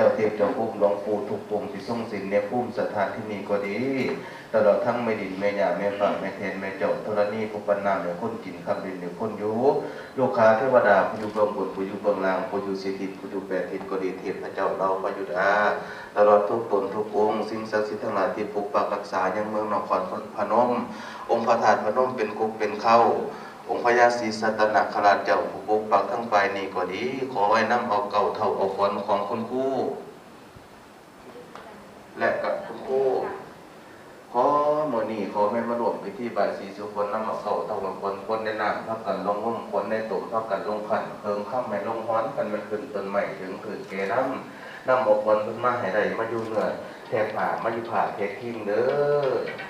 จ้าเทพเจ้าภูมิหลวงปู่ทุกปุ่มที่ทรงสินในภูมิสถานที่นี้ก็ดีตลอดทั้งแม่ดินแม่หยาแม่ฟ้าแม่เทนแม่เจ้าธรณีผู้ปนามเนี่ยคนกินคำดินเนี่ยคนอยู่ลูกค้าเทวดาผู้อยู่เบื้องบนผู้อยู่เบื้องล่างผู้อยู่สิทิศผู้อยู่แปดทิศก็ดีเทพพระเจ้าเราพระยุดาตลอดทุกตนทุกองค์สิ่งศักดิ์สิทธิ์ทั้งหลายที่ปกปักรักษายังเมืองนครพนม องค์พระธาตุพนมเป็นกุกเป็นเข้า องค์พญาศรีสัตนาคราชเจ้าผู้ปกปักทั้งไปนี่ก็ดี ขอไว้น้ำเอาเก่าเท่าเอาฝนของคุณครูและกับคุณครูขอเมื่อนี้ขอให้มาร่วมพิธีบายสีสุคนน้ำเอาเก่าเท่าเอาฝนคนในน้ำพักกันลงงุ่มคนในตุ่มพักกันลงขันเพิงข้ามไม่ลงฮ้อนกันมันขึ้นต้นใหม่ถึงขึ้นเกน้ำน้ำเอาฝนขึ้นมาให้ได้มาอยู่เหนือแทบผ่ามาอยู่ผ่าเทคิงเด้อ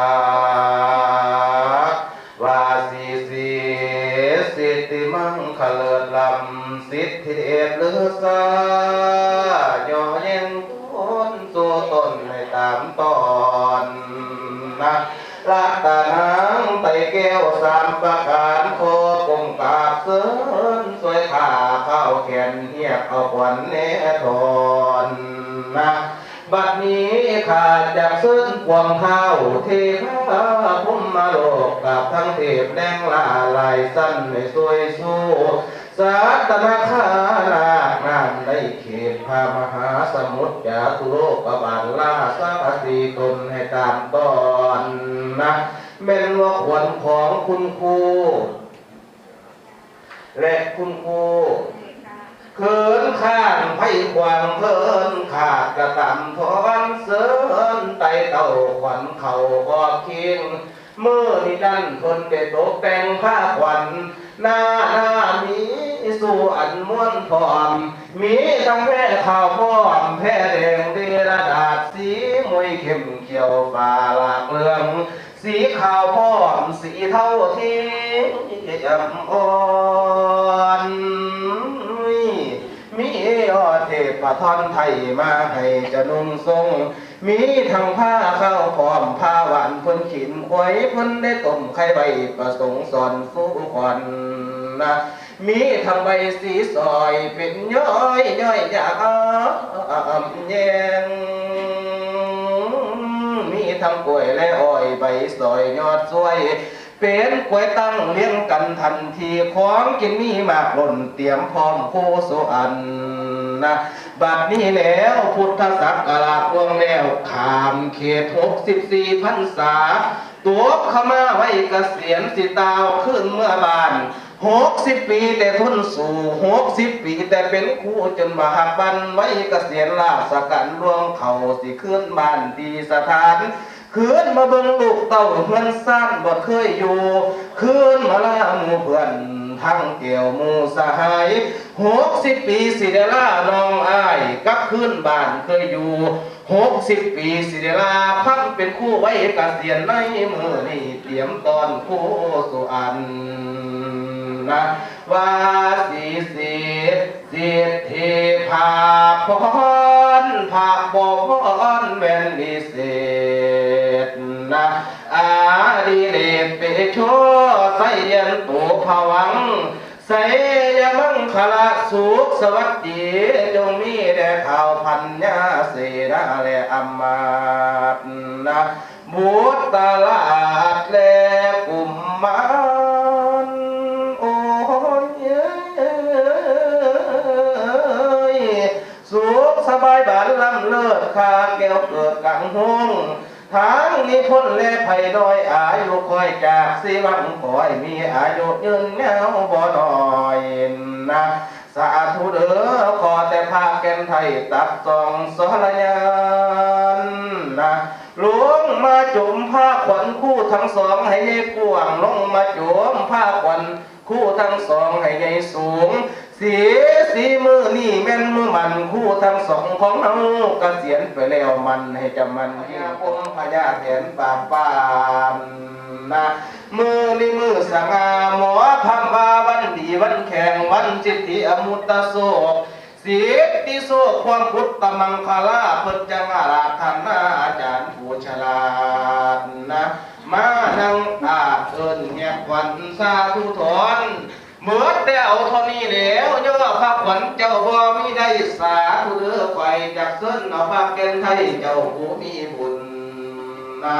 แขนเฮียเอาขวัญเนทอนนะบัดนี้ขาดจากเส้นกวางเท้าเทพาพุ่มมาโลกกับทั้งเทพแดงลาลายสั้นในสวยสู้สาตนาคาลากน้ำได้เขตพามหาสมุทรจากทุโลกบาลลาสาสีตนให้ตามตอนนะแม่นว่าขวัญของคุณครูและคุณครู เขินข้างไผ่ควางเพลินขาดกระตำทอนเสินไตเต่าขวัญเขาก็คิงเมื่อนี่ดันทนได้ตกแต่งผ้าขวัญหน้าหน้ามีสู่อันม้วนพร้อม มีทั้งแพร่ขาวพร้อมแพร่แดงเดระดาษสีมวยเข้มเขียวฟ้าหลากเหลือง สีขาวพร้อมสีเท่าที่ยำอ่อน อเทพทอนไทยมาให้จะนุ่งทรง มีทั้งผ้าข้าวพร้อมผ้าหวานพ้นขินควยพ้นได้ต้มไข่ใบประสงค์สอนสู้ควันนะมีทั้งใบสีซอยเป็นย้อยย้อยอยากอ่ำแยงมีทั้งกล้วยและอ้อยใบซอยยอดสวยเป็นกล้วยตั้งเลี้ยงกันทันทีของกินมีมากหล้นเตรียมพร้อมโคสุอันนะ บัดนี้แล้วพุทธศักราชวงแล้วขามเขตหกสิบสี่พรรษา ตัวขมาไว้เกษียณสิตาวขึ้นเมื่อบานหกสิบปีแต่ทนสู่หกสิบปีแต่เป็นครูจนมหาบันไว้เกษียณลาสกันรวงเขาสิขึ้นบ้านดีสถานคืนมาเบิ่งลูกเต้าเพื่อนสั้นบ่เคยอยู่คืนมาลาหมู่เพื่อน ทั้งเกี่ยวหมูสหายหกสิบปีสิเดลาน้องอายกับคืนบ้านเคยอยู่หกสิบปีสิเดลาพังเป็นคู่ไว้เกษียณในมือนี่เตรียมตอนคู่สุอันนะว่าสีสีสิทธิภาพรภาพบรแม่นดิเศษนะ อาดิเลกเปโชไสยันตุภวังใสยมังคละสุขสวัสดีจงมีแด่ข่าวพันยาเสนาและอมาตนะบุตรตลาดและกุมมารโอ้ยสุขสบายบานลำเลิศข้าแก้วเกิดกังหง ทางนี้พ้นและภัยน้อยอายุคอยจากสิวังคอยมีอายุยืนยาวบ่น้อยนะสาธุเด้อขอแต่ภาคแก่นไทยตัดสองสรยานนะหลวงมาจุมผ้าขวัญคู่ทั้งสองให้ใหญ่กว้างลงมาจุมผ้าขวัญคู่ทั้งสองให้ใหญ่สูง สีสีมือนี่แม่นมือมันคู่ทั้งสองของเราเกษียณไปแล้วมันให้จำมันที่พงพญาแถนปากปานนะมือนี่มือสง่าหมอทำว่าวันดีวันแข่งวันสิทธิอมุตตโศกสิทธิโศกความพุทธมังคลาเพิ่นจังอาราธนาอาจารย์ผู้ฉลาดนะมานั่งอาเอินแงบวัญสาธุถอน เมื่อแต่เอาเท่านี้แล้วย่อพระขวัญเจ้าบ่มีได้สาธุเด้อไปจากเส้นเอาพระแก่นไทยเจ้าผู้มีบุญนะ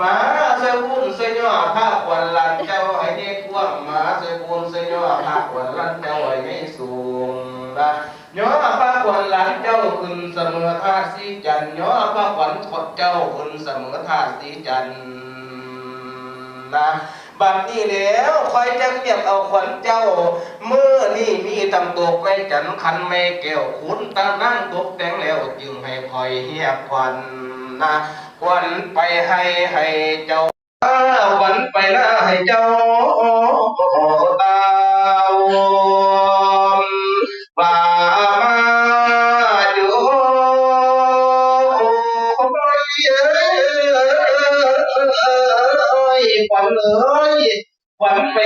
มาเสยบุญเสยย่อพระขวัญลันเจ้าให้เด็กว่างมาเสยบุญเสยย่อพระขวัญลันเจ้าให้ไม่สูงนะย่อพระขวัญลันเจ้าขึ้นเสมอท่าสีจันย่อพระขวัญขดเจ้าขึ้นเสมอท่าสีจันนะ บัดนี้แล้วคอยจะเก็บเอาขวัญเจ้าเมื่อนี่มีตำตกไม่จันคันไม่แก้วคุณตั้งนั่งตกแต่งแล้วจึงให้คอยเฮียบขวัญนะขวัญไปให้ให้เจ้าขวัญไปหน้าให้เจ้า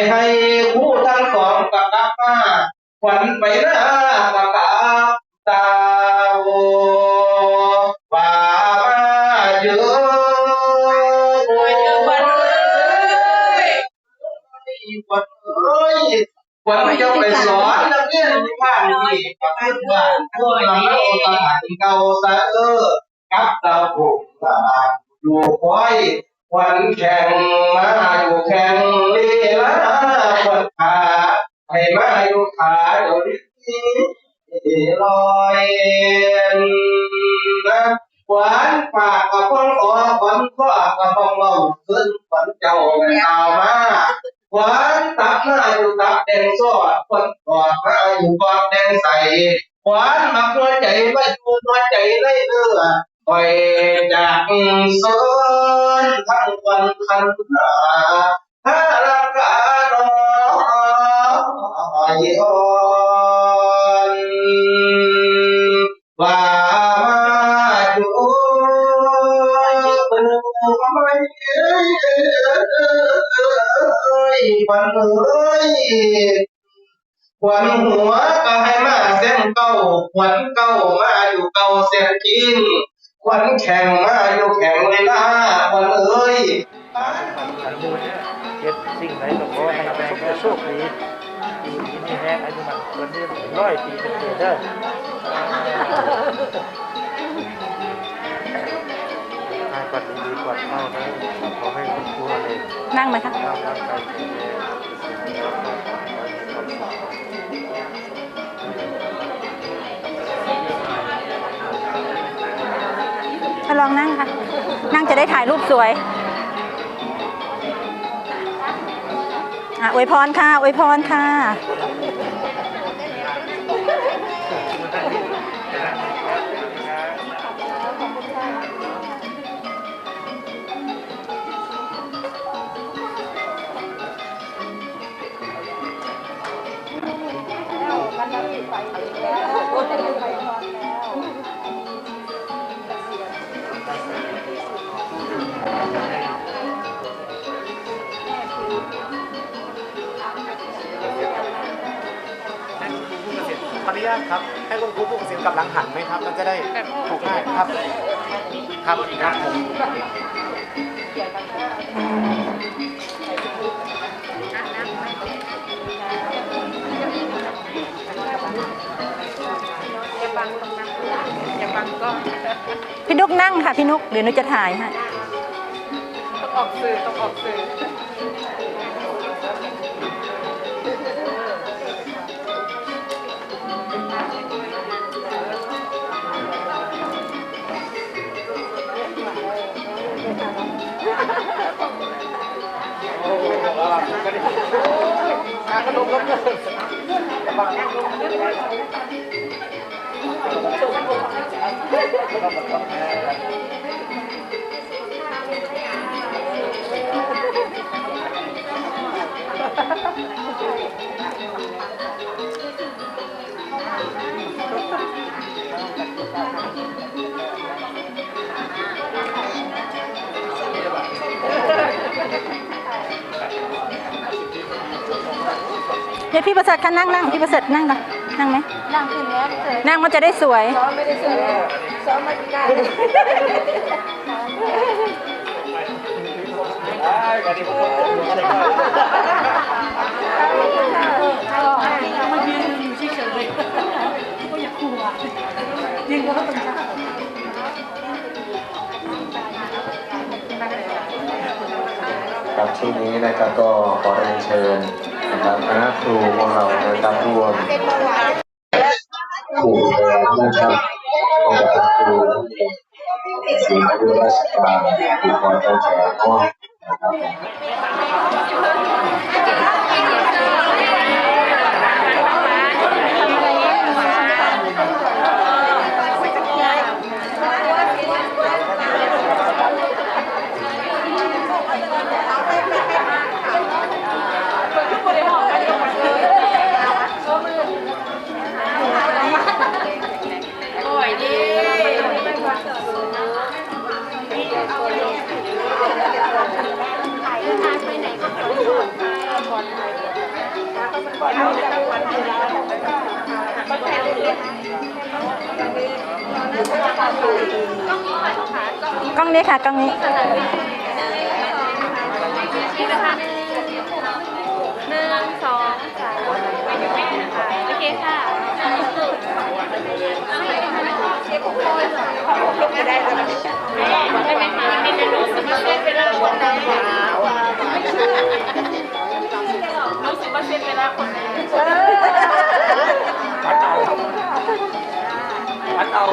ให้คู่ทั้งสองกับกลับมาขวัญไปหน้ากับกลับตาวป่ามาอยู่ขวัญเอ้ยขวัญเอ้ยขวัญจะไปสอนนักเรียนที่บ้านนี่ประเทศบ้านพวกเราโอตหันเก่าซะเออกับตาผงตาอยู่คอย ขวัญแข่งมาอยู่แข่งลีลาขวัญขาให้มาอยู่ขาเดี๋ยวนี้ลอยนะขวัญปากกับพ้องอ้อขวัญข้อกับพ้องเมาขึ้นขวัญเจ้าไม่เอามาขวานตักหน้าอยู่ตักแดงซอดคนกอดมาอยู่กอดแดงใสขวานมักน้อยใจไว้ดูน้อยใจเนื้อคอยจากสนทั้งวันทั้งหนาถ้ารักกันรอ ยอ่อนว่ามาอยู่ไม่เอ้ยวันเอ้ยขวัญหัวก็ให้มาเส้นเก้าขวัญเก้ามาอยู่เก้าเส้นกินขวัญแข่งมาอยู่แข่งเวลาขวัญเอ้ยขันมูลเนี่ยเก็บสิ่งไหนก็ขอให้ประสบแต่โชคดีปีนี้มีแห้งอายุมันวันนี้ร้อยปีเป็นเกิดเด้อให้กอดดีๆกอดเข้านะขอให้คุณครูเลยนั่งไหมคะ ลองนั่งค่ะ นั่งจะได้ถ่ายรูปสวยอะอวยพรค่ะอวยพรค่ะ ให้คุณครูผู้ตัดสินกลับหลังหันไหมครับ มันจะได้ถูกง่ายครับ ครับครับผมอย่าบังตรงนั้นอย่าบังก็พี่นุกนั่งค่ะ พี่นุกเดี๋ยวนุกจะถ่ายให้ต้องออกสื่อต้องออกสื่อ กา ดี๋ยวพี่ประเสริฐค่ะนั่งนั่งพี่ประเสริฐนั่งก่อนนั่งไหมนั่งขึ้นแล้วเสร็จนั่งมันจะได้สวย ซ้อมไม่ได้เสร็จซ้อมมาได้ครับช่วงนี้นะครับก็ขอเรียนเชิญ นะครับคณะครูของเรานะครับร่วมครูนะครับองค์การครูสิ่งที่ราชการที่คอยตั้งใจก็นะครับ กล้องนี้ค่ะกล้องนี้หนึ่งสองสามโอเคค่ะได้แล้วแม่ไม่เป็นไร เส้นเวลาคนนวัดเอาวัดเอา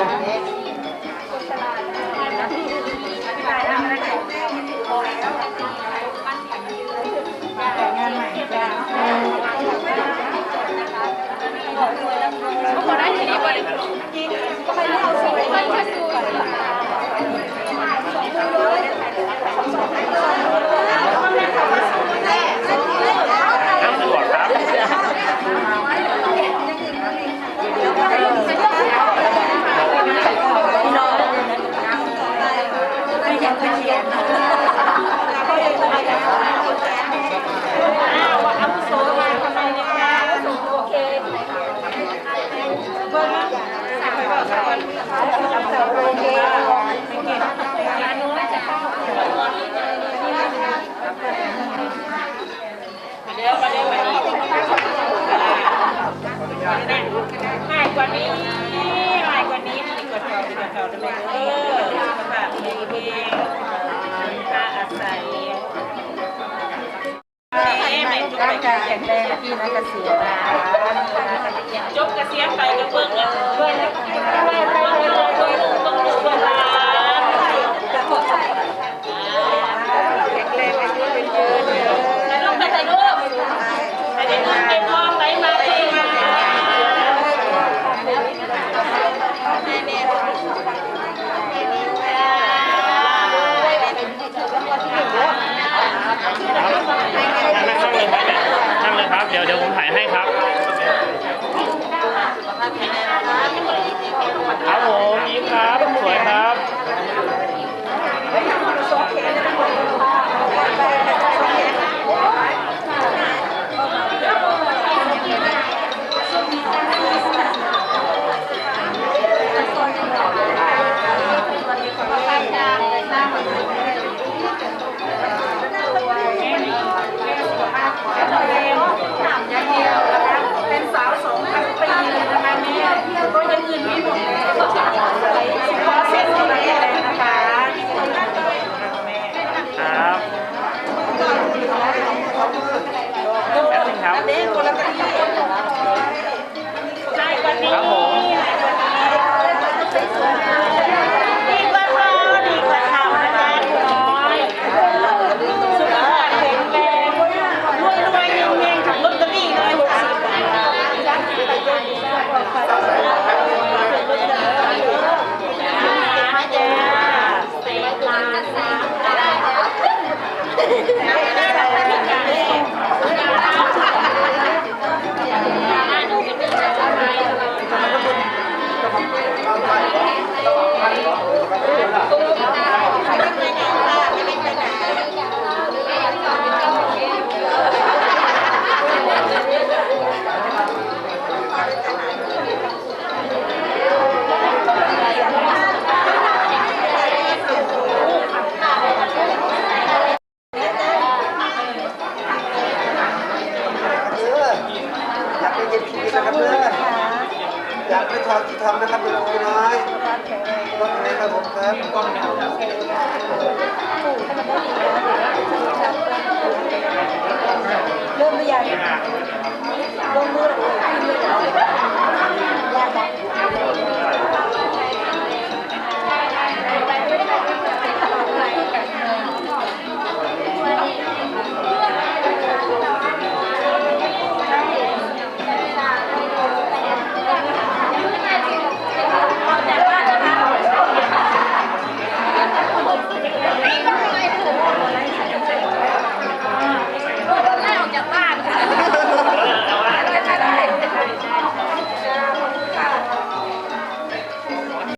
ขอได้ทีนี้วันนี้ก็ไปเล่าสิไปแค่ดู นั่งสะดวกครับ ง่ายกว่านี้ง่ายกว่านี้ดีกว่าเก่าดีกว่าเก่าได้ไหมเออแบบมีเพลงพาอาศัยไม่จบไปแข็งแรงพี่นะเกษียณนะจบเกษียณไปก็เบิกเบิ่งเบิ่งเบิ่งเบิ่งเบิ่งเบิ่งเวลาแข็งแรงอายุเป็นเยอะแล้วลงไปถ่ายรูปไปได้เงินเป็นทองไหลมาเทมา นั่งเลยครับนั่งเล ยครับเดี๋ยวเดี๋ยวผมถ่ายให้ครับ